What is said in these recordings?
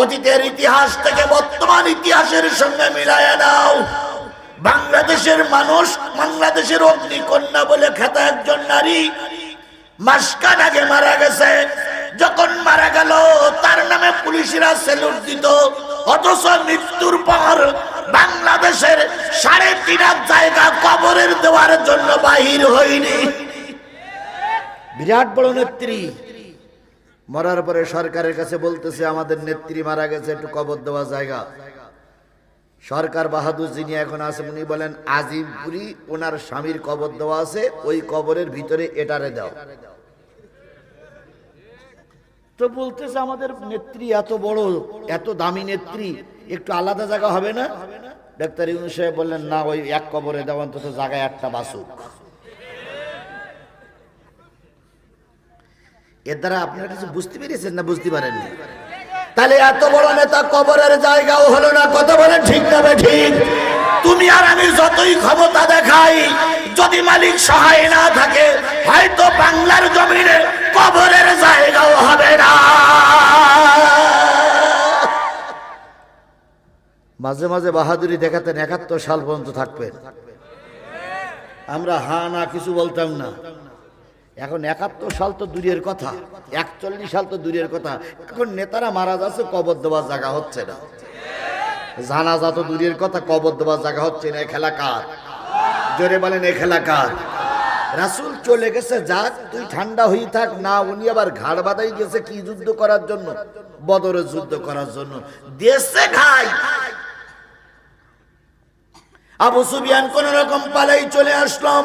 অতীতের ইতিহাস থেকে বর্তমান ইতিহাসের সঙ্গে মিলায় নাও। বাংলাদেশের মানুষ বাংলাদেশের অগ্নিকন্যা বলে খ্যাত একজন নারী মাসকান আগে মারা গেছে। যখন মারা গেল, তার নামে পুলিশরা সেলুট দিত। অথচ মৃত্যুর পর বাংলাদেশের সাড়ে তিন জায়গা কবরের দেওয়ার জন্য বাহির হয়নি। বিরাট বড় নেত্রী। মরার পরে সরকারের কাছে বলতেছে, আমাদের নেত্রী মারা গেছে, একটু কবর দেওয়া জায়গা। সরকার বাহাদুর যিনি এখন আছেন, উনি বলেন আজিমপুরি ওনার স্বামীর কবর দেওয়া আছে, ওই কবরের ভিতরে এটারে দাও। তো বলতেছে, আমাদের নেত্রী এত বড়, এত দামি নেত্রী, একটু আলাদা জায়গা হবে না? ডাক্তার ইউনুস সাহেব বললেন, না, ওই এক কবরে দেওয়া অন্তত জায়গায় একটা বাসুক। এর দ্বারা আপনারা কিছু বুঝতে পেরেছেন না বুঝতে পারেননি? তাহলে এত বড় নেতা কবরের জায়গাও হলো না, কথা বলে ঠিক না ঠিক? তুমি আর আমি যতই ক্ষমতা দেখাই, যদি মালিক সহায় না থাকে, হয়তো বাংলার জমিনে কবরের জায়গাও হবে না। মাঝে মাঝে বাহাদুরি দেখাতেন একাত্তর সাল পর্যন্ত থাকবেন। আমরা হা না কিছু বলতাম না। এখন একাত্তর সাল তো দূরের কথা, একচল্লিশ সাল তো দূরের কথা। এখন নেতারা মারা যাচ্ছে, কবর দেওয়ার জায়গা হচ্ছে না। জানাজা তো দূরের কথা, কবর দেওয়ার জায়গা হচ্ছে না খেলা কার? জোরে বলেন এ খেলা কার? রাসুল চলে গেছে, যাক, তুই ঠান্ডা হয়ে থাক, না, উনি আবার ঘাড় বাঁধাই গেছে কি যুদ্ধ করার জন্য? বদরের যুদ্ধ করার জন্য। দেশে খাই। আবু সুবিয়ান কোন রকম পালাই চলে আসলাম।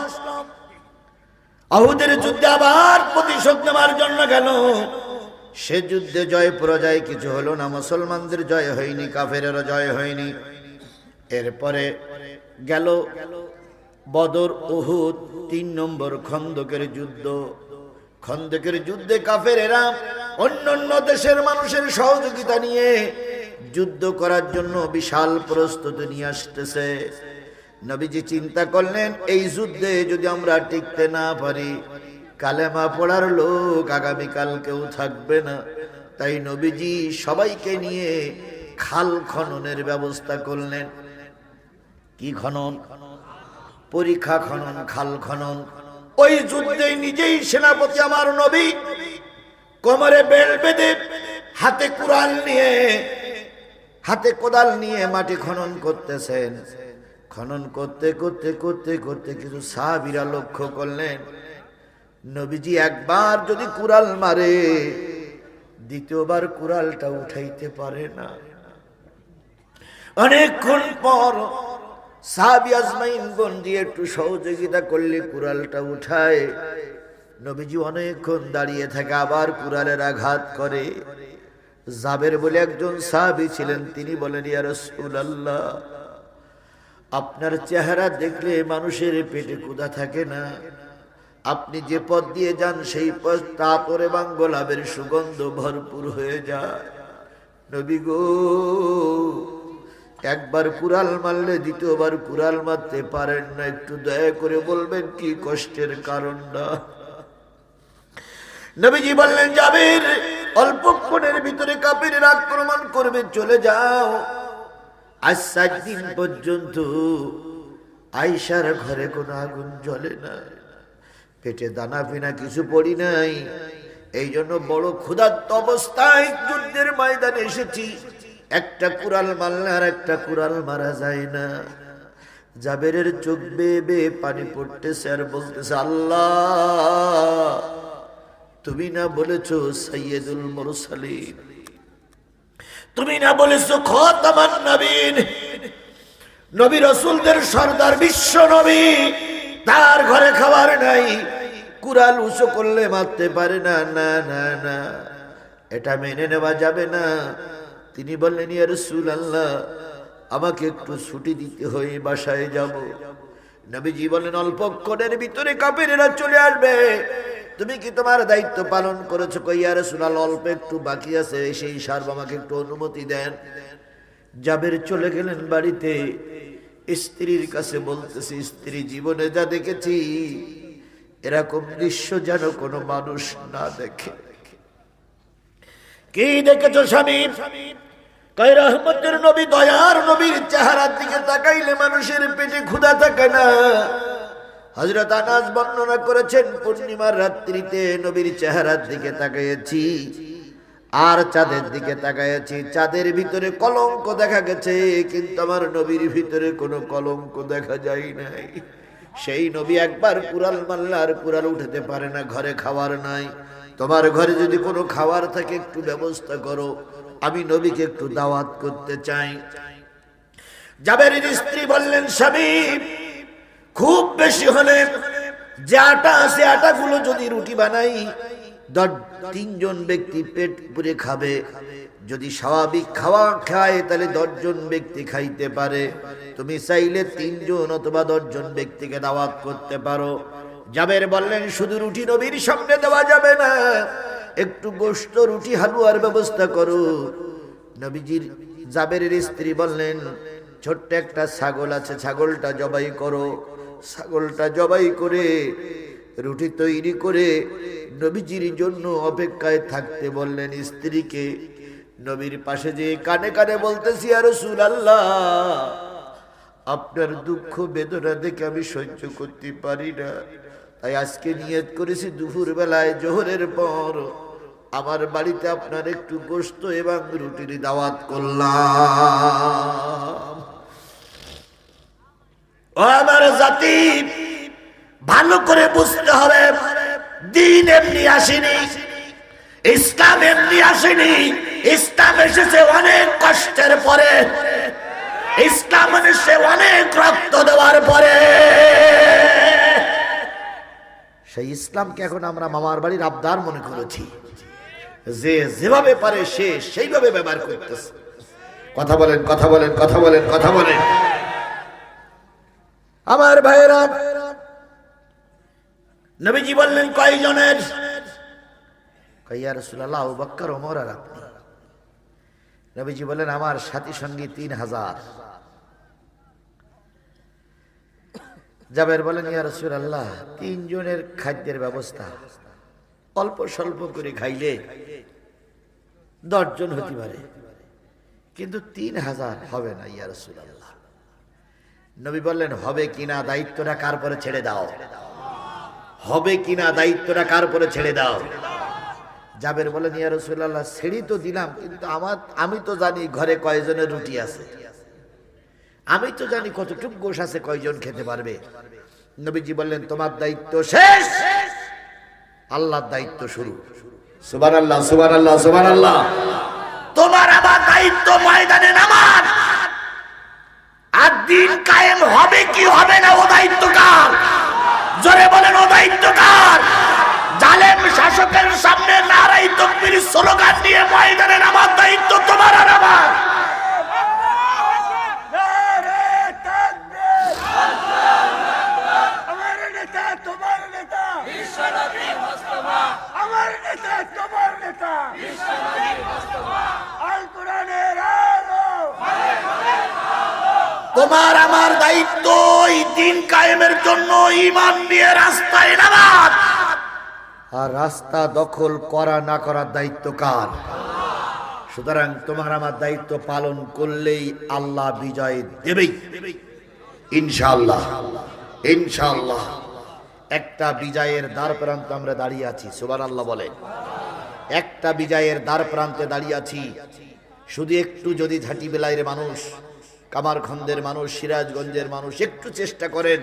আহুদের যুদ্ধে আবার প্রতিশোধ নেওয়ার জন্য গেল। সে যুদ্ধে জয় পরাজয় কিছু হলো না, মুসলমানদের জয় হয়নি, কাফেরেরও জয় হয়নি। এরপরে গেল বদর, উহুদ, তিন নম্বর খন্দকের যুদ্ধ। খন্দকের যুদ্ধে কাফেরেরা অন্য অন্য দেশের মানুষের সহযোগিতা নিয়ে যুদ্ধ করার জন্য বিশাল প্রস্তুতি নিয়ে আসতেছে। নবীজি চিন্তা করলেন, এই যুদ্ধে যদি আমরা টিকতে না পারি, কালেমা পড়ার লোক আগামীকাল কেউ থাকবে না। তাই নবীজি সবাইকে নিয়ে খাল খননের ব্যবস্থা করলেন। কি খনন? পরীক্ষা খনন, খাল খনন। ওই যুদ্ধে নিজেই সেনাপতি আমার নবী, কোমরে বেল বেঁধে হাতে কুড়াল নিয়ে, হাতে কোদাল নিয়ে মাটি খনন করতেছেন। খনন করতে করতে করতে করতে কিছু সাহাবিরা লক্ষ্য করলেন। নবীজি একবার যদি কুড়াল মারে, দ্বিতীয়বার কুড়ালটা উঠাইতে পারে না। অনেকক্ষণ পর সাহাবি আজমাইন বন্দি একটু সহযোগিতা করলে কুড়ালটা উঠায়। নবীজি অনেকক্ষণ দাঁড়িয়ে থাকে, আবার কুড়ালের আঘাত করে। জাবের বলে একজন সাহাবি ছিলেন, তিনি বলেন, ইয়া রাসূলুল্লাহ আপনার চেহারা দেখলে মানুষের পেটে কুদা থাকে না। আপনি যে পথ দিয়ে যান, সেই পথ তাতর এবং গোলাপের সুগন্ধ ভরপুর হয়ে যায়। নবী গো, একবার কুড়াল মারলে, দ্বিতীয়বার কুড়াল মারতে পারেন না। একটু দয়া করে বলবেন কি কষ্টের কারণটা। নবীজি বললেন যাবের অল্পক্ষণের ভিতরে কাপের আক্রমণ করবে, চলে যাও। আজ সাত দিন পর্যন্ত আইসার ঘরে কোনো আগুন জ্বলে না। পেটে দানা ফিনা কিছু পড়ি নাই। এই জন্য বড় ক্ষুধার্ত অবস্থায় যুদ্ধের ময়দানে এসেছি। একটা কুড়াল মারলে আর একটা কুড়াল মারা যায় না। জাবেরের চোখ বেয়ে বেয়ে পানি পড়তেছে আর বলতেছে, আল্লাহ, তুমি না বলেছ সৈয়দুল মুরসালিন তুমি না বলেছ খতামান নবীন। নবী রসুলদের সর্দার বিশ্ব নবী, তার ঘরে খাবার নাই। কুরাল উঁচু করলে মারতে পারে না না না না। এটা মেনে নেওয়া যাবে না। তিনি বললেন, ইয়া রসুল আল্লাহ আমাকে একটু ছুটি দিতে হয়ে বাসায় যাব। নবীজি বলেন অল্পক্ষণের ভিতরে কাপেরেরা চলে আসবে। তুমি কি তোমার দায়িত্ব পালন করেছ? কইয়ারে সুনাল অল্প একটু বাকি আছে, সেই সার্ব আমাকে একটু অনুমতি দেন। জাবের চলে গেলেন বাড়িতে। স্ত্রীর কাছে বলতেছি, স্ত্রী জীবনে যা দেখেছি, এরকম দৃশ্য যেন কোনো মানুষ না দেখে। কি দেখেছ স্বামী? রহমতের নবী, দয়ার নবীর চেহারার দিকে তাকাইলে মানুষের পেটে ক্ষুধা থাকে না। হজরত আনাস বর্ণনা করেছেন, পূর্ণিমার রাত্রিতে নবীর চেহারার দিকে তাকাইছি আর চাঁদের দিকে তাকাইছি চাঁদের ভিতরে কলঙ্ক দেখা গেছে, কিন্তু আমার নবীর ভিতরে কোনো কলঙ্ক দেখা যায় নাই। সেই নবী একবার কুড়াল মারলে আর কুড়াল উঠাতে পারে না, ঘরে খাবার নাই। তোমার ঘরে যদি কোনো খাবার থাকে, একটু ব্যবস্থা করো। আমি নবীকে একটু দাওয়াত করতে চাই। জাবেরের স্ত্রী বললেন স্বামী খুব বেশি হলে যে আটা আছে, আটাগুলো যদি রুটি বানাই তিনজন ব্যক্তি পেট পুরে খাবে। যদি স্বাভাবিক খাওয়া খায়, তাহলে দশজন ব্যক্তি খাইতে পারে। তুমি চাইলে তিনজন অথবা দশজন ব্যক্তিকে দাওয়াত করতে পারো। জাবের বললেন, শুধু রুটি নবীর সামনে দেওয়া যাবে না, একটু গোস্ত রুটি হালুয়ার ব্যবস্থা করো। নবীজির জাবেরের স্ত্রী বললেন, ছোট্ট একটা ছাগল আছে, ছাগলটা জবাই করো। ছাগলটা জবাই করে, রুটি তৈরি করে নবীজির জন্য অপেক্ষায় থাকতে বললেন স্ত্রীকে। নবীর পাশে যে কানে কানে বলতেছি আর সুল আল্লাহ আপনার দুঃখ বেদনা দেখে আমি সহ্য করতে পারি না। তাই আজকে নিয়ত করেছি দুপুর বেলায় জোহরের পর আমার বাড়িতে আপনার একটু গোস্ত এবং রুটির দাওয়াত করলাম। আমার জাতি, ভালো করে বুঝতে হবে, দিন এমনি আসেনি, ইসলাম এমনি আসেনি, ইসলাম এসেছে অনেক কষ্টের পরে, ইসলাম এসেছে অনেক রক্ত দেওয়ার পরে। সেই ইসলামকে এখন আমরা মামার বাড়ির আবদার মনে করেছি। যে যেভাবে পারে সে সেইভাবে ব্যবহার করতেছে। কথা বলেন কথা বলেন কথা বলেন কথা বলেন। আমার ভাইয়েরা, নবীজি বললেন, কয়জনের? বক্কর, ওমর আর আপনি। নবীজি আমার সাথী সঙ্গী তিন হাজার। জাবের বলেন ইয়া রসুল্লাহ তিনজনের খাদ্যের ব্যবস্থা। অল্প স্বল্প করে খাইলে দশজন হতে পারে। কিন্তু তিন হাজার হবে না, ইয়া রসুল্লাহ নবী বললেন, হবে কিনা দায়িত্বটা কার পরে ছেড়ে দাও? হবে কিনা দায়িত্বটা কার পরে ছেড়ে দাও? জাবের বলেন ইয়া রসুল্লাহ ছেড়ি তো দিলাম, কিন্তু আমার, আমি তো জানি ঘরে কয়জনের রুটি আছে। আমি তো জানি কতটুক গোশ আছে, কয়জন খেতে পারবে। নবীজি বললেন, তোমার দায়িত্ব শেষ। আল্লাহর দায়িত্ব শুরু। সুবান আল্লাহ সুবান আল্লাহ সুবান আল্লাহ তোমার আমার দায়িত্ব ময়দানে নামাজ আর দিন কায়েম হবে কি হবে না, ও দায়িত্বকার? জোরে বলেন, ও দায়িত্বকার। জালেম শাসকের সামনে নারাই তকবির স্লোগান দিয়ে ময়দানে নামার দায়িত্ব তোমার আর আমার নারে তাকবীর আমার নেতা তোমার নেতা বিশ্বনবী মুস্তাফা আমার নেতা তোমার নেতা বিশ্বনবী মুস্তাফা আল কোরআনের আলো তোমার আমার দায়িত্ব এই দিন কায়েমের জন্য ইমান নিয়ে রাস্তায় নামাজ। আর রাস্তা দখল করা না করার দায়িত্ব কার? সুতরাং তোমার আমার দায়িত্ব পালন করলেই আল্লাহ বিজয় দেবেই। ইনশাআল্লাহ ইনশাআল্লাহ। একটা বিজয়ের দ্বার প্রান্তে আমরা দাঁড়িয়ে আছি সুবান আল্লাহ বলে। একটা বিজয়ের দ্বার প্রান্তে দাঁড়িয়ে আছি। শুধু একটু যদি ঝাঁটি বেলাইয়ের মানুষ কামারখন্দের মানুষ, সিরাজগঞ্জের মানুষ, একটু চেষ্টা করেন,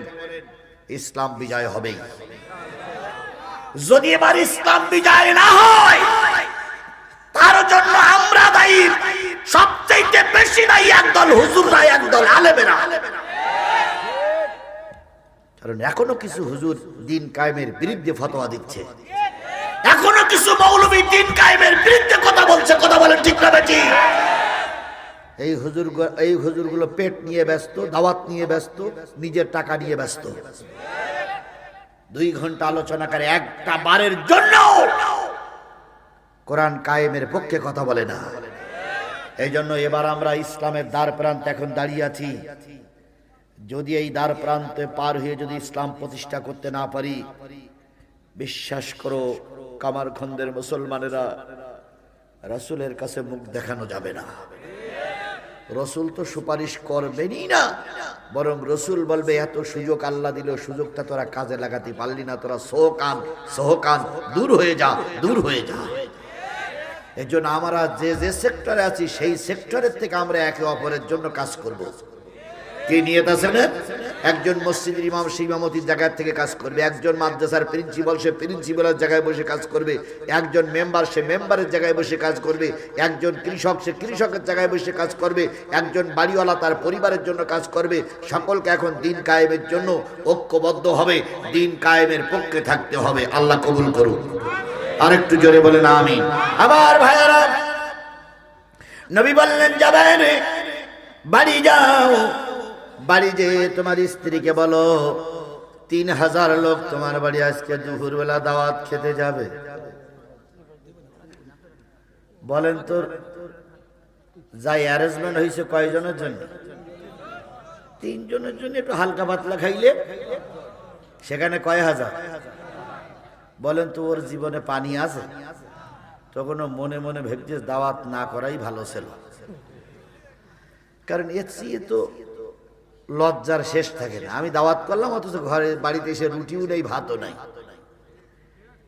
ইসলাম বিজয় হবেই। যদি এবার ইসলাম বিজয় না হয়, তার জন্য আমরা দায়ী সবচেয়ে বেশি দায়ী একদল হুজুররা একদল আলেমেরা। কারণ এখনও কিছু হুজুর দিন কায়েমের বিরুদ্ধে ফতোয়া দিচ্ছে। এখনও কিছু মৌলবী দিন কায়েমের বিরুদ্ধে কথা বলছে, কথা বলেন ঠিক না বেটি? এই হুজুর এই হুজুরগুলো পেট নিয়ে ব্যস্ত, দাওয়াত নিয়ে ব্যস্ত, নিজের টাকা নিয়ে ব্যস্ত। দুই ঘণ্টা আলোচনা করে একটা বারের জন্য কোরআন কায়েমের পক্ষে কথা বলে না। এই জন্য এবার আমরা ইসলামের দ্বার প্রান্তে এখন দাঁড়িয়ে আছি। যদি এই দ্বার প্রান্তে পার হয়ে যদি ইসলাম প্রতিষ্ঠা করতে না পারি, বিশ্বাস করো, কামারখন্দের মুসলমানেরা রাসূলের কাছে মুখ দেখানো যাবে না। রসুল তো সুপারিশ করবেনই না। বরং রসুল বলবে, এত সুযোগ আল্লাহ দিল, সুযোগটা তোরা কাজে লাগাতে পারলি না, তোরা সহকান সহকান, দূর হয়ে যা, দূর হয়ে যা। এই জন্য আমরা যে যে সেক্টরে আছি, সেই সেক্টরের থেকে আমরা একে অপরের জন্য কাজ করব। কি নিয়ত আছে একজন মসজিদের ইমাম সেই ইমামতির জায়গা থেকে কাজ করবে, একজন মাদ্রাসার প্রিন্সিপাল সে প্রিন্সিপালের জায়গায় বসে কাজ করবে, একজন মেম্বার সে মেম্বারের জায়গায় বসে কাজ করবে, একজন কৃষক সে কৃষকের জায়গায় বসে কাজ করবে, একজন বাড়িওয়ালা তার পরিবারের জন্য কাজ করবে, সকলকে এখন দিন কায়েমের জন্য ঐক্যবদ্ধ হবে, দিন কায়েমের পক্ষে থাকতে হবে, আল্লাহ কবুল করুন আরেকটু জোরে বলেন আমি আমার ভাইয়ারা, নবী বললেন যাবেন বাড়ি যাও। বাড়ি যে তোমার স্ত্রীকে বলো, তিন হাজার লোক তোমার বাড়ি আজকে দুপুরবেলা দাওয়াত খেতে যাবে। বলেন তো, যাই অ্যারেঞ্জমেন্ট হয়েছে কয়জনের জন্য? তিনজনের জন্য একটু হালকা পাতলা খাইলে, সেখানে কয় হাজার? বলেন তো, ওর জীবনে পানি আছে। তখন মনে মনে ভেবছে দাওয়াত না করাই ভালো ছিল। কারণ এর চেয়ে তো লজ্জার শেষ থাকে না। আমি দাওয়াত করলাম, অথচ ঘরে বাড়িতে এসে রুটিও নেই ভাতও নাই।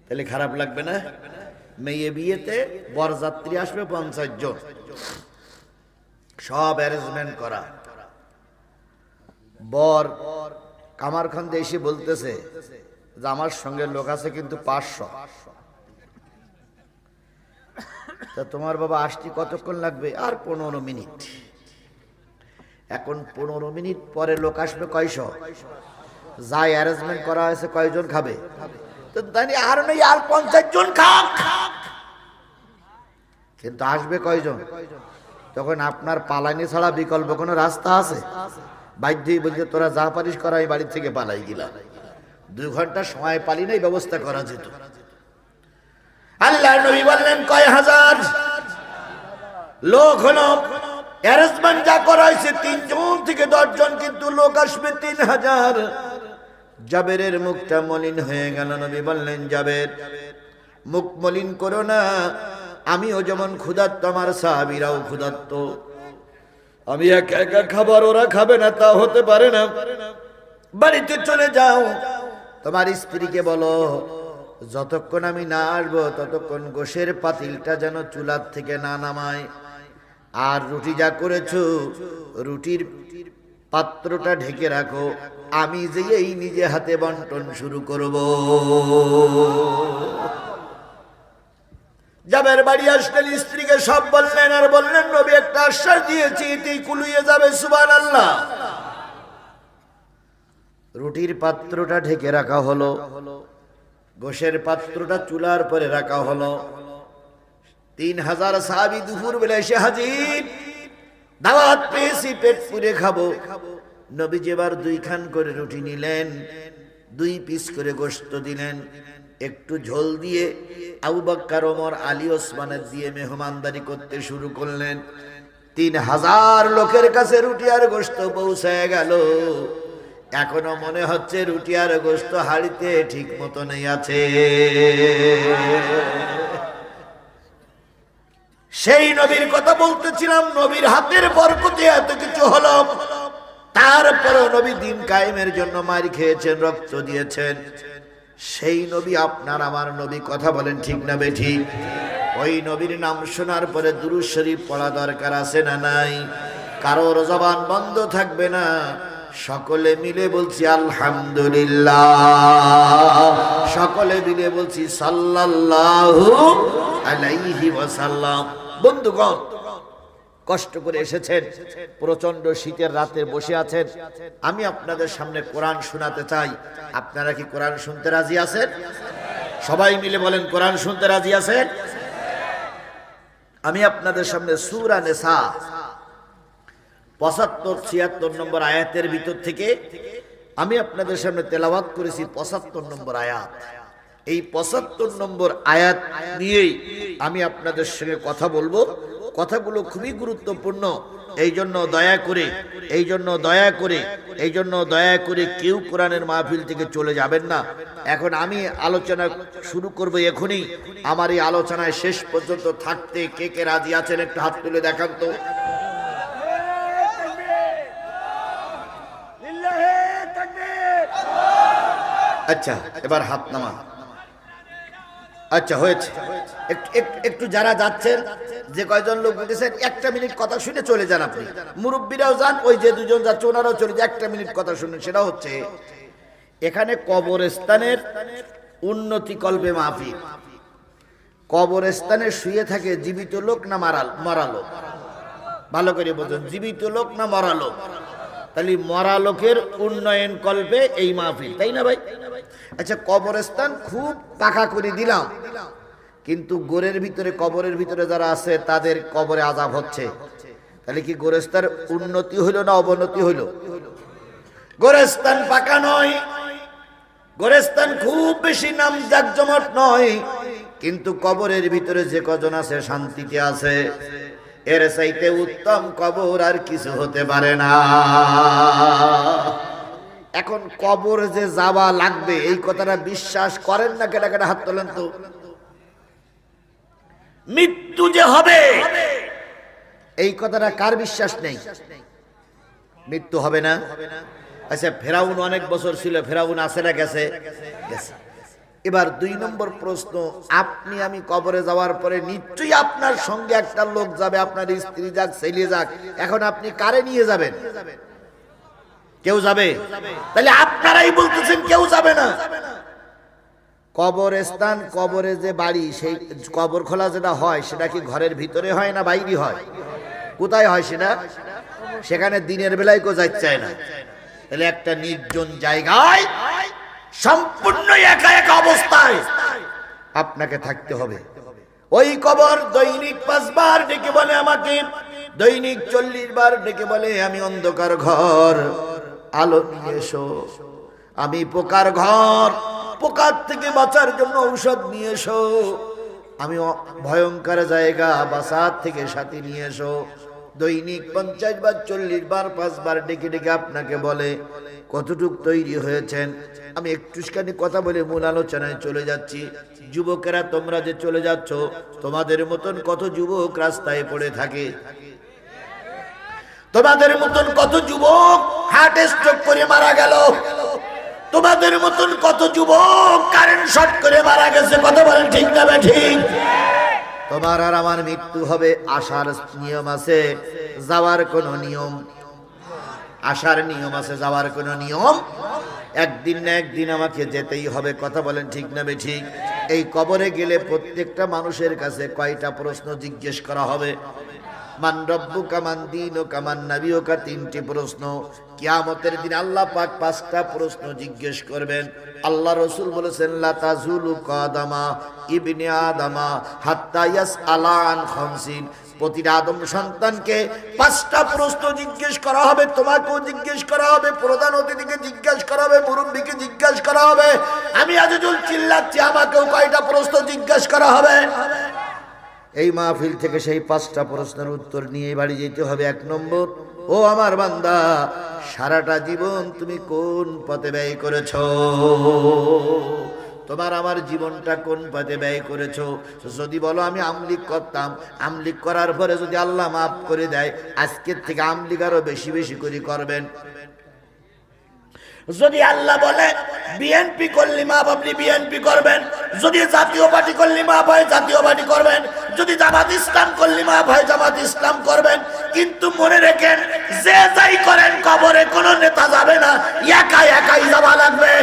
তাহলে খারাপ লাগবে না? মেয়ে বিয়েতে বরযাত্রী আসবে পঞ্চাশ জন। সব অ্যারেঞ্জমেন্ট করা। বর কামারখান্দে এসে বলতেছে যে, আমার সঙ্গে লোক আছে কিন্তু পাঁচশো। তা তোমার বাবা আসতে কতক্ষণ লাগবে? আর পনেরো মিনিট। এখন পনেরো মিনিট পরে লোক আসবে কয়শো? যাই অ্যারেঞ্জমেন্ট করা হয়েছে, কয়জন খাবে? আর নেই আর পঞ্চাশ জন কিন্তু আসবে কয়জন? তখন আপনার পালানি ছাড়া বিকল্প কোনো রাস্তা আছে? বাধ্যই বলছে, তোরা যা পারিস করা, আমি বাড়ি থেকে পালাই গেলাম। দুই ঘণ্টা সময় পালি নাই, ব্যবস্থা করা যেত। আল্লাহ নবী বললেন, কয় হাজার? লোক হলো অ্যারেঞ্জমেন্ট যা করা হয়েছে তিনজন থেকে দশজন কিন্তু লোক আসবে তিন হাজার। জাবেরের মুখটা মলিন হয়ে গেল, নবী বললেন, জাবের, মুখ মলিন করো না। আমিও যেমন ক্ষুধার্ত, আমার সাহাবিরাও ক্ষুধার্ত। আমি একা একা খাবার ওরা খাবে না, তা হতে পারে না। বাড়িতে চলে যাও। তোমার স্ত্রীকে বলো, যতক্ষণ আমি না আসব, ততক্ষণ গোশের পাতিলটা যেন চুলার থেকে না নামায়। আর রুটি যা করেছ, রুটির পাত্রটা ঢেকে রাখো। আমি যে এই নিজে হাতে বন্টন শুরু করব। যাবের বাড়ি আসলেন স্ত্রীকে সব বললেন, আর বললেন নবী একটা আশ্বাস দিয়েছি, তুই কুলুয়ে যাবে সুবান আল্লাহ রুটির পাত্রটা ঢেকে রাখা হলো। গোসের পাত্রটা চুলার পরে রাখা হলো। তিন হাজার সাহাবি দুপুর বেলা এসে হাজির। দাওয়াত পেয়েছি, পেট পুরে খাব। নবীজি এবার দুই খান করে রুটি নিলেন, দুই পিস করে গোস্ত দিলেন। একটু ঝোল দিয়ে আবু বাক্কার, ওমর, আলী ওসমানের দিয়ে মেহমানদারি করতে শুরু করলেন। তিন হাজার লোকের কাছে রুটি আর গোস্ত পৌঁছায় গেল। এখনও মনে হচ্ছে রুটি আর গোস্ত হাড়িতে ঠিক মতনই আছে। সেই নবীর কথা বলতেছিলাম, নবীর হাতের বরকতে এত কিছু হলো। তারপরে নবী দিন কায়েমের জন্য মার খেয়েছেন, রক্ত দিয়েছেন। সেই নবী আপনার আমার নবী, কথা বলেন ঠিক না বেঠি? ওই নবীর নাম শোনার পরে দুরুদ শরীফ পড়া দরকার আছে না নাই? কারোর জবান বন্ধ থাকবে না। সকলে মিলে বলছি আলহামদুলিল্লাহ। সকলে মিলে বলছি সাল্লাল্লাহু আলাইহি ওয়াসাল্লাম। বন্ধুগণ, কষ্ট করে এসেছেন প্রচণ্ড শীতের রাতে বসে আছেন। আমি আপনাদের সামনে কোরআন শোনাতে চাই। আপনারা কি কোরআন শুনতে রাজি আছেন? সবাই মিলে বলেন, কোরআন শুনতে রাজি আছেন? আমি আপনাদের সামনে সুরা নেসা, পঁচাত্তর, ছিয়াত্তর নম্বর আয়াতের ভিতর থেকে আমি আপনাদের সামনে তেলাওয়াত করেছি পঁচাত্তর নম্বর আয়াত। এই পঁচাত্তর নম্বর আয়াত নিয়েই আমি আপনাদের সঙ্গে কথা বলব। কথাগুলো খুবই গুরুত্বপূর্ণ। এই জন্য দয়া করে, এই জন্য দয়া করে, এই জন্য দয়া করে কেউ কোরআনের মাহফিল থেকে চলে যাবেন না। এখন আমি আলোচনা শুরু করব এখনই। আমার এই আলোচনায় শেষ পর্যন্ত থাকতে কে কে রাজি আছেন একটু হাত তুলে দেখান তো। আচ্ছা এবার হাত নামা আচ্ছা হয়েছে। একটু- যারা যাচ্ছেন, যে কয়জন লোক গেছেন একটা মিনিট কথা শুনে চলে যান আপনি। মুরব্বীরাও যান, ওই যে দুজন যাচ্ছে, ওনারাও চলে যায় একটা মিনিট কথা শুনে সেটা হচ্ছে, এখানে কবরস্থানের উন্নতি কল্পে মাহফিল। কবরস্থানে শুয়ে থাকে জীবিত লোক না মারাল মরা লোক ভালো করে বোঝেন, জীবিত লোক না মরা লোক তাহলে মরা লোকের উন্নয়ন কল্পে এই মাহফিল, তাই না ভাই? আচ্ছা কবরস্থান খুব পাকা করে দিলাম, কিন্তু গোরের ভিতরে, কবরের ভিতরে যারা আছে, তাদের কবরে আজাব হচ্ছে। তাহলে কি গোরস্থার উন্নতি হইল না অবনতি হইল? গোরেস্তান পাকা নয়, গোরেস্তান খুব বেশি নাম জাকজমট নয়, কিন্তু কবরের ভিতরে যে কজন আছে, শান্তিতে আছে। এর চাইতে উত্তম কবর আর কিছু হতে পারে না। এখন কবর যে যাওয়া লাগবে, এই কথাটা বিশ্বাস করেন না কেটা কেটা হাত তোলেন তো। মৃত্যু যে হবে, এই কথাটা কার বিশ্বাস নেই? মৃত্যু হবে না? আচ্ছা ফেরাউন অনেক বছর ছিল, ফেরাউন আছে না গেছে? গেছে। এবার দুই নম্বর প্রশ্ন, আপনি আমি কবরে যাওয়ার পরে নিশ্চয়ই আপনার সঙ্গে একটা লোক যাবে, আপনার স্ত্রী যাক, ছেলে যাক, এখন আপনি কারে নিয়ে যাবেন? কেউ যাবে? তাহলে আপনারাই বলতেছেন কেউ যাবে না। কবরস্থান, কবরে যে বাড়ি, সেই কবর খোলা যেটা হয়, সেটা কি ঘরের ভিতরে হয় না বাইরে হয়? কোথায় হয় সেটা? সেখানে দিনের বেলায় কেউ চায় না। তাহলে একটা নির্জন জায়গায় সম্পূর্ণ একা একা অবস্থায় আপনাকে থাকতে হবে। ওই কবর দৈনিক পাঁচবার ডেকে বলে আমাকে, দৈনিক চল্লিশ বার ডেকে বলে, আমি অন্ধকার ঘর, আলো নিয়ে এসো। আমি পোকার ঘর, পোকার থেকে বাঁচার জন্য ঔষধ নিয়ে এসো। আমি ভয়ঙ্কর জায়গা, বাসার থেকে সাথে নিয়ে এসো। দৈনিক পঞ্চাশ বার, চল্লিশ বার পাঁচবার ডেকে ডেকে আপনাকে বলে, কতটুক তৈরি হয়েছেন? আমি একটুখানি কথা বলে মূল আলোচনায় চলে যাচ্ছি। যুবকেরা, তোমরা যে চলে যাচ্ছ, তোমাদের মতন কত যুবক রাস্তায় পড়ে থাকে? তোমাদের মতন কত যুবক হার্ট স্ট্রোক করে মারা গেল? তোমাদের মতন কত যুবক কারেন্ট শর্ট করে মারা গেছে? কথা বলেন ঠিক না ঠিক? তোমার আর আমার মৃত্যু হবে আসার নিয়ম আছে, যাওয়ার কোনো নিয়ম। আসার নিয়ম আছে, যাওয়ার কোনো নিয়ম। একদিন না একদিন আমাকে যেতেই হবে, কথা বলেন ঠিক না ঠিক? এই কবরে গেলে প্রত্যেকটা মানুষের কাছে কয়টা প্রশ্ন জিজ্ঞেস করা হবে? মান রব্বু কামান দিন ও কামান নাবি ও কা তিনটি প্রশ্ন। কিয়ামতের দিন আল্লাহ পাক পাঁচটা প্রশ্ন জিজ্ঞেস করবেন। আল্লাহ রসুল বলেছেন লাতাজুলু কাদামা ইবনে আদামা হাত্তা আলান খমসিন। প্রতিটা আদম সন্তানকে পাঁচটা প্রশ্ন জিজ্ঞেস করা হবে, তোমাকেও জিজ্ঞেস করা হবে, প্রধান অতিথিকে জিজ্ঞেস করা হবে, মুরব্বীকে জিজ্ঞেস করা হবে। আমি আজিজুল চিল্লাচ্ছি, আমাকেও কয়টা প্রশ্ন জিজ্ঞেস করা হবে? এই মাহফিল থেকে সেই পাঁচটা প্রশ্নের উত্তর নিয়ে বাড়ি যেতে হবে এক নম্বর। ও আমার বান্দা, সারাটা জীবন তুমি কোন পথে ব্যয় করেছ? তোমার আমার জীবনটা কোন পথে ব্যয় করেছ? যদি বলো আমি আমলিক করতাম, আমলিক করার পরে যদি আল্লাহ মাফ করে দেয়, আজকের থেকে আমলিক আরও বেশি বেশি করে করবেন। যদি আল্লাহ বলে বিএনপি করলে মাপ আপনি বিএনপি করবেন। যদি জাতীয় পার্টি করলি মাপ হয়, জাতীয় পার্টি করবেন। যদি জামাত ইসলাম করলে মাপ হয়, জামাত ইসলাম করবেন। কিন্তু মনে রেখেন, যে যাই করেন, কবরে কোনো নেতা যাবে না। একা একাই যাওয়া লাগবে।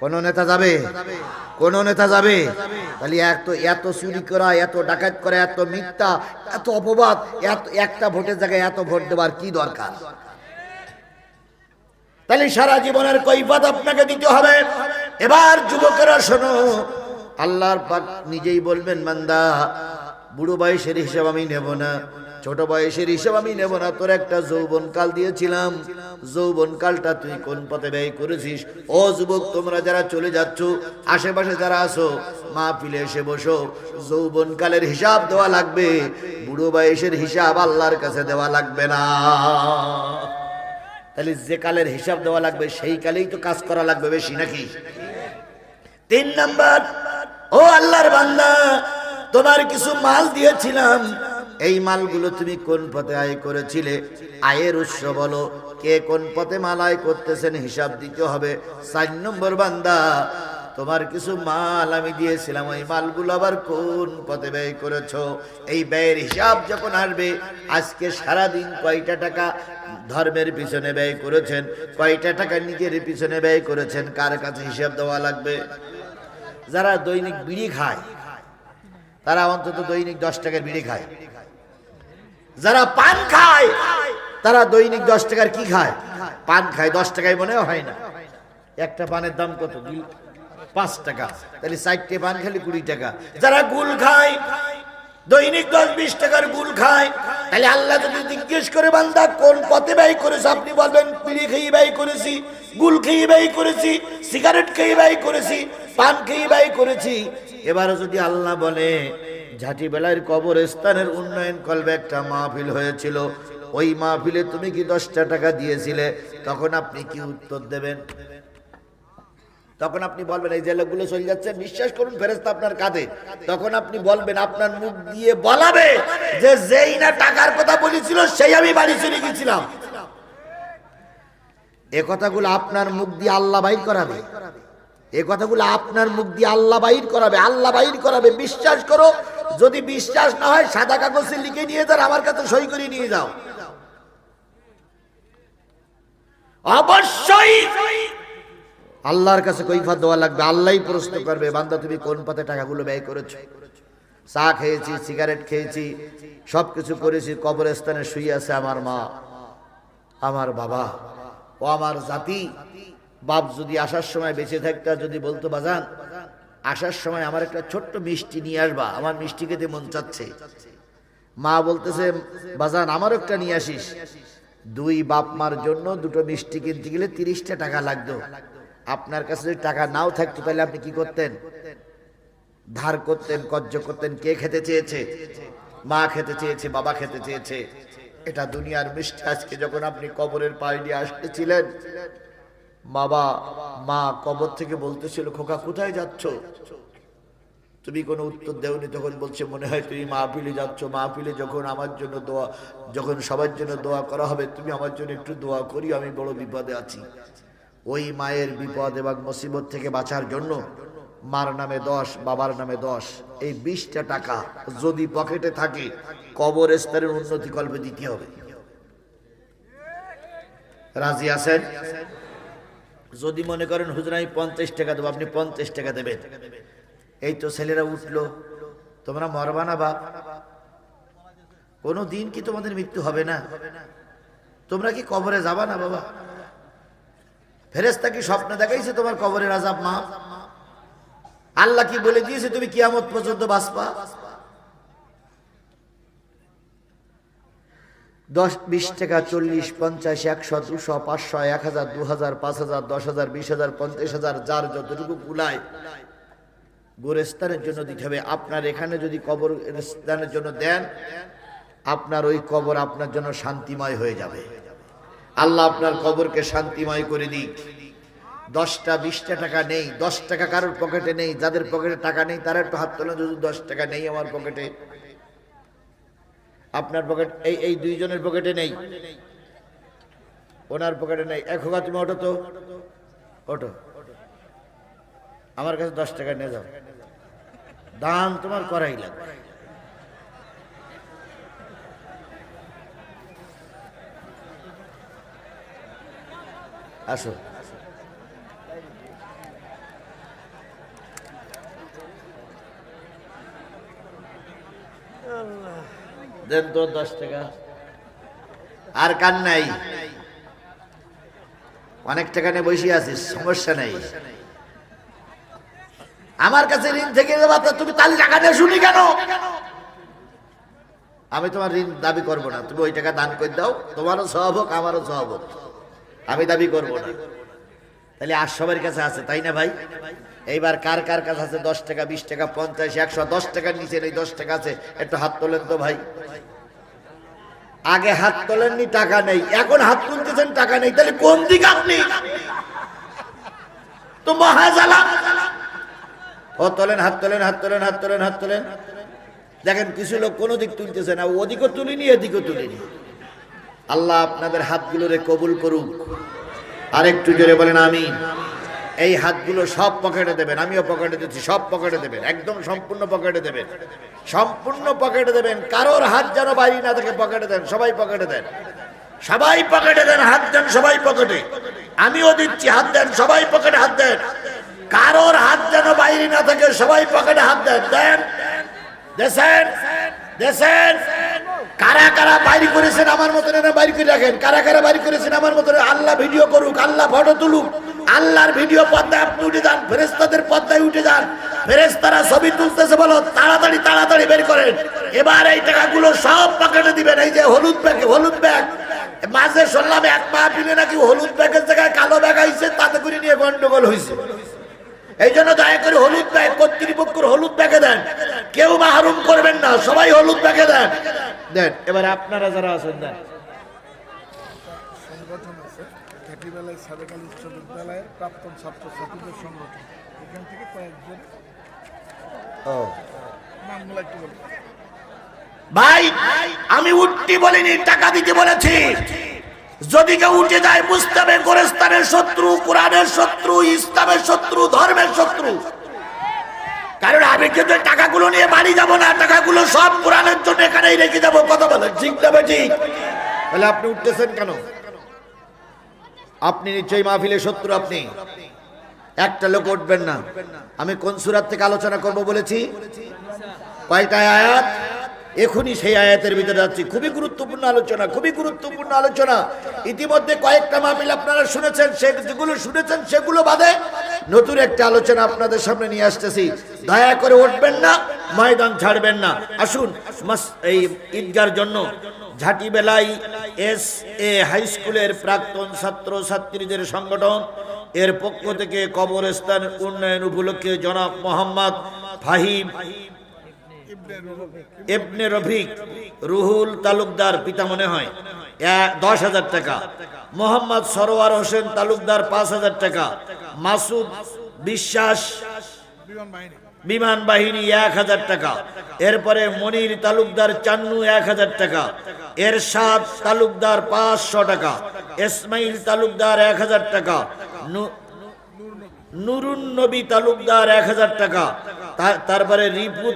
কোন নেতা যাবে? কোন নেতা যাবে? তাহলে এত এত চুরি করা, এত ডাকাত করা, এত মিথ্যা, এত অপবাদ, এত একটা ভোটের জায়গায় এত ভোট দেওয়ার কি দরকার? তাহলে সারা জীবনের কৈফত আপনাকে দিতে হবে। এবার যুবকেরা শোনো, আল্লাহর পাক নিজেই বলবেন মান্দা বুড়ো বয়সের হিসাব আমি নেব না, ছোট বয়সের হিসাব আমি নেব না, তোর একটা যৌবন কাল দিয়েছিলাম। যৌবন কালটা তুই কোন পথে ব্যয় করেছিস? ও যুবক, তোমরা যারা চলে যাচ্ছ, আশেপাশে যারা আসো মা ফিলে এসে বসো। যৌবন কালের হিসাব দেওয়া লাগবে, বুড়ো বয়সের হিসাব আল্লাহর কাছে দেওয়া লাগবে না। তাহলে যে কালের হিসাব দেওয়া লাগবে, সেই কালেই তো কাজ করা লাগবে বেশি নাকি? তিন নাম্বার, ও আল্লাহর বান্দা, তোমার কিছু মাল দিয়েছিলাম। এই মালগুলো তুমি কোন পথে আয় করেছিলে? আয়ের উৎস বলো। কে কোন পথে মাল আয় করতেছেন? হিসাব দিতে হবে। চার নম্বর বান্দা তোমার কিছু মাল আমি দিয়েছিলাম, ওই মালগুলো আবার কোন পথে ব্যয় করেছ? এই ব্যয়ের হিসাব যখন আসবে, আজকে সারাদিন কয়টা টাকা ধর্মের পিছনে ব্যয় করেছেন, কয়টা টাকা নিজের পিছনে ব্যয় করেছেন, কার কাছে হিসাব দেওয়া লাগবে? যারা দৈনিক বিড়ি খায়, তারা অন্তত দৈনিক দশ টাকার বিড়ি খায়। যারা পান খায়, তারা দৈনিক দশ টাকার কি খায়? পান খায়, দশ টাকায় মনে হয় না। একটা পানের দাম কত? পাঁচ টাকা। তাহলে চারটে পান খালি কুড়ি টাকা। যারা গুল খায়, দৈনিক দশ, বিশ টাকার গুল খায়, তাহলে আল্লাহ যদি জিজ্ঞেস করে, বান্দা, কোন পথে ব্যয় করেছে? আপনি বলবেন বিড়ি খেয়ে ব্যয় করেছি, গুল খেয়ে ব্যয় করেছি, সিগারেট খেয়ে ব্যয় করেছি, পান খেয়ে ব্যয় করেছি। এবারও যদি আল্লাহ বলে, ঝাঁটি বেলার কবরস্থানের উন্নয়ন কলবে একটা মাহফিল হয়েছিল, ওই মাহফিলে তুমি কি দশটা টাকা দিয়েছিলে? তখন আপনি কি উত্তর দেবেন? তখন আপনি বলবেন, এই যে লোকগুলো চলে যাচ্ছে, বিশ্বাস করুন ফেরেস্তা আপনার কাঁধে। তখন আপনি বলবেন, আপনার মুখ দিয়ে বলাবে যে যেই না টাকার কথা বলেছিল, সেই আমি বাড়ি চলে গেছিলাম। এ কথাগুলো আপনার মুখ দিয়ে আল্লাহ বাইর করাবে। এ কথাগুলো আপনার মুখ দিয়ে আল্লাহ বাইর করাবে। আল্লাহ বাইর করাবে। বিশ্বাস করো, যদি বিশ্বাস না হয়, সাদা কাগজে লিখে নিয়ে যান, আমার কাছে সই করে নিয়ে যাও। অবশ্যই আল্লাহর কাছে কৈফাত দেওয়া লাগবে, আল্লাহই প্রশ্ন করবে, বান্দা, তুমি কোন পথে টাকাগুলো ব্যয় করেছ? চা খেয়েছি সিগারেট খেয়েছি সব কিছু করেছি, কবরস্থানে শুয়ে আছে আমার মা, আমার বাবা। ও আমার জাতি। বাপ যদি আসার সময় বেঁচে থাকতে, যদি বলতো, বাজান, আসার সময় আমার একটা ছোট্ট মিষ্টি নিয়ে আসবা, আমার মিষ্টি খেতে মন চাচ্ছে। মা বলতেছে, বাজান আমার একটা নিয়ে আসিস। দুই বাপ মার জন্য দুটো মিষ্টি কিনতে গেলে তিরিশটা টাকা লাগতো। আপনার কাছে যদি টাকা নাও থাকতো, তাহলে আপনি কি করতেন? ধার করতেন কর্য করতেন, কে খেতে চেয়েছে? মা খেতে চেয়েছে, বাবা খেতে চেয়েছে। এটা দুনিয়ার মিষ্টি। আজকে যখন আপনি কবরের পায়ে দিয়ে আসতেছিলেন, বাবা, মা কবর থেকে বলতেছিল, খোকা, কোথায় যাচ্ছ? তুমি কোনো উত্তর দেওনি, তখন বলছে, মনে হয় তুমি মাহফিলে যাচ্ছ। মাহফিলে যখন আমার জন্য দোয়া, যখন সবার জন্য দোয়া করা হবে, তুমি আমার জন্য একটু দোয়া করি আমি বড় বিপদে আছি। ওই মায়ের বিপদ এবং মুসিবত থেকে বাঁচার জন্য মার নামে দশ, বাবার নামে দশ, এই বিশটা টাকা যদি পকেটে থাকে কবর স্তরের উন্নতি কল্পে দিতে হবে। রাজি আছেন? যদি মনে করেন, হুজুর, আমি পঞ্চাশ টাকা দেবো, আপনি পঞ্চাশ টাকা দেবেন। এই তো ছেলেরা উঠল। তোমরা মরবা না, বাপ। কোনো দিন কি তোমাদের মৃত্যু হবে না? তোমরা কি কবরে যাবা না, বাবা? ফেরেস্তা কি স্বপ্ন দেখাইছে তোমার কবরের আজাব মা? আল্লাহ কি বলে দিয়েছে তুমি কিয়ামত পর্যন্ত বাঁচবা? দশ, বিশ টাকা, চল্লিশ, পঞ্চাশ, একশো, দুশো, পাঁচশো, এক হাজার, দু হাজার, পাঁচ হাজার, দশ হাজার, বিশ হাজার, পঞ্চাশ হাজার, যার যতটুকু কুলায় গোরস্থানের জন্য দিতে হবে। আপনার এখানে যদি কবর স্থানের জন্য দেন, আপনার ওই কবর আপনার জন্য শান্তিময় হয়ে যাবে। আল্লাহ আপনার কবরকে শান্তিময় করে দিক। দশটা, বিশটা টাকা নেই, দশ টাকা কারোর পকেটে নেই, যাদের পকেটে টাকা নেই, তারা একটু হাত তোলা যদি দশ টাকা নেই আমার পকেটে। আপনার পকেট, এই এই দুইজনের পকেটে নেই। ওনার পকেটে নেই। এক হোক তুমি ওটো তো? ওটো আমার কাছে দশ টাকা নিয়ে যাও। দাম তোমার করাই লাগবে। আসো। দেন তো দশ টাকা। আর কান নাই। অনেক টাকা নিয়ে বসে আছিস, সমস্যা নেই। আমার কাছে ঋণ থেকে তুমি তালি টাকা নিয়ে শুনি কেন? আমি তোমার ঋণ দাবি করব না, তুমি ওই টাকা দান করে দাও, তোমারও সব হোক, আমারও সব হোক। আমি দাবি করব না। তাহলে আর সবার কাছে আছে, তাই না ভাই? এইবার কার কার কাছে আছে? দশ টাকা, বিশ টাকা, পঞ্চাশ, একশো, দশ টাকার নিচে নেই, দশ টাকা আছে। একটু হাত তোলেন তো ভাই। আগে হাত তোলেননি, টাকা নেই। এখন হাত তুলতেছেন, টাকা নেই। তাহলে কোন দিক আপনি? তো মহাজালা। ও তোলেন, হাত তোলেন হাত তোলেন হাত তোলেন হাত তোলেন। দেখেন, কিছু লোক কোনো দিক তুলতেছে না। ওদিকও তুলিনি, এদিকও তুলিনি। আল্লাহ আপনাদের হাতগুলোরে কবুল করুক। আর একটু জোরে বলেন আমি এই হাতগুলো সব পকেটে দেবেন, আমিও পকেটে দিচ্ছি, সব পকেটে দেবেন, একদম সম্পূর্ণ পকেটে দেবেন। সম্পূর্ণ পকেটে দেবেন, কারোর হাত যেন বাইরে না থাকে, পকেটে দেন, সবাই পকেটে দেন। সবাই পকেটে দেন, হাত দেন সবাই পকেটে। আমিও দিচ্ছি, হাত দেন, সবাই পকেটে হাত দেন। কারোর হাত যেন বাইরে না থাকে, সবাই পকেটে হাত দেন। দেন দেশেন দেশেন কারা কারা বাইরে করেছেন আমার মতন এরা বাইরে করে রাখেন? কারা কারা বাইরে করেছেন আমার মতন আল্লাহ ভিডিও করুক, আল্লাহ ফটো তুলুক। আল্লাহর ভিডিও পর্দায় আপনি উঠে যান ফেরেস্তাদের পর্দায় উঠে যান। ফেরেস্তারা ছবি তুলতেছে বলো, তাড়াতাড়ি তাড়াতাড়ি বের করেন। এবার এই টাকাগুলো সব পকেটে দিবেন। এই যে হলুদ ব্যাগ হলুদ ব্যাগ। মাঝে শুনলাম এক মাহফিলে নাকি হলুদ ব্যাগের জায়গায় কালো ব্যাগ আইছে, তাতে করে নিয়ে গন্ডগোল হয়েছে এই জন্য দয়া করে হলুদ ব্যাগ, কর্তৃপক্ষের হলুদ ব্যাগে দেন। কেউ মাহরুম করবেন না, সবাই হলুদ ব্যাগে দেন। দেন এবার আপনারা যারা আছেন দেন। সংগঠন আছে ঘাটিবেলায় সাবেক উচ্চ বিদ্যালয়ের প্রাক্তন ছাত্রছাত্রীদের সংগঠন। এখান থেকে কয়েকজন নামগুলো একটু বলি ভাই আমি উঠতি বলিনি টাকা দিতে বলেছি। যদি কেউ উঠে যায় বুঝতে হবে গোরস্তানের শত্রু কোরআনের শত্রু ইসলামের শত্রু ধর্মের শত্রু। কারণ আমি কিন্তু টাকাগুলো নিয়ে বাড়ি যাব না, টাকাগুলো সব কোরআনের জন্য এখানেই রেখে যাব, কথা বলে ঠিক যাবে ঠিক? তাহলে আপনি উঠতেছেন কেন? আপনি নিশ্চয়ই মাহফিলের শত্রু আপনি। একটা লোক উঠবেন না। আমি কোন সুরাত থেকে আলোচনা করব বলেছি? কয়টা আয়াত? এখনই সেই আয়াতের ভিতরে যাচ্ছি খুবই গুরুত্বপূর্ণ আলোচনা, খুবই গুরুত্বপূর্ণ আলোচনা। ইতিমধ্যে কয়েকটা মাহফিল আপনারা শুনেছেন, সে যেগুলো শুনেছেন সেগুলো বাদে নতুন একটা আলোচনা আপনাদের সামনে নিয়ে আসতেছি। দয়া করে উঠবেন না, ময়দান ছাড়বেন না। আসুন এই ঈদগার জন্য ঝাঁটি বেলাই এস এ হাই স্কুলের প্রাক্তন ছাত্র ছাত্রীদের সংগঠন, এর পক্ষ থেকে কবরস্থান উন্নয়ন উপলক্ষে জনাব মোহাম্মদ ফাহিম এবনে রফিক, রুহুল তালুকদার পিতা মনে হয়। দশ হাজার টাকা। মোহাম্মদ সরোয়ার হোসেন তালুকদার পাঁচ হাজার টাকা। মাসুদ বিশ্বাস বিমান বাহিনী এক হাজার টাকা। এরপরে মনির তালুকদার চান্নু এক হাজার টাকা। এরশাদ তালুকদার পাঁচশো টাকা। ইসমাইল তালুকদার এক হাজার টাকা। নুরুন নবী তালুকদার এক হাজার টাকা। তারপরে রিপু